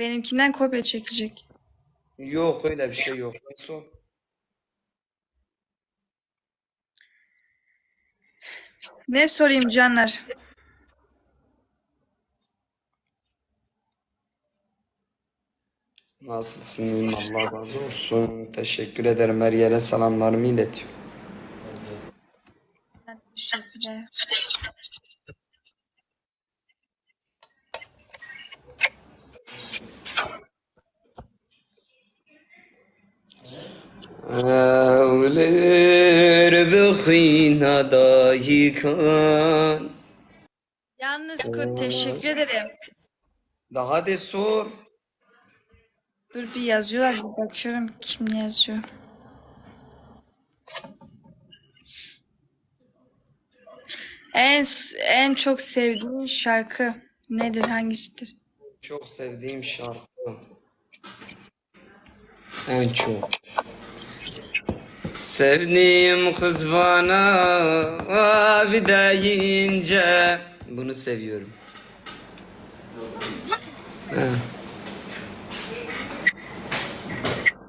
Benimkinden kopya çekecek. Yok öyle bir şey yok. Son. Ne sorayım canlar? Nasılsın? Allah razı olsun. Teşekkür ederim. Her yere selamlarımı iletiyorum. Teşekkürler. Evler bıkhina dayikan. Yalnız Kurt teşekkür ederim. Daha de sor. Dur bir yazıyorlar. Bir bakıyorum kim yazıyor. En en çok sevdiğin şarkı nedir? Hangisidir? Çok sevdiğim şarkı. En çok. Sevdiğim kız bana bir deyince bunu seviyorum.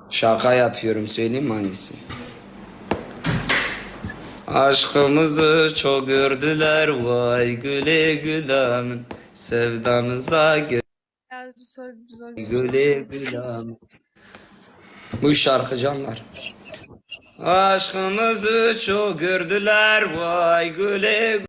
Şaka yapıyorum söyleyeyim mi hangisi? Aşkımızı çok gördüler vay güle gülemin sevdamıza gö- Biraz zor, zor güle gülemin. Bu şarkı canlar. Aşkımızı çok gördüler vay güle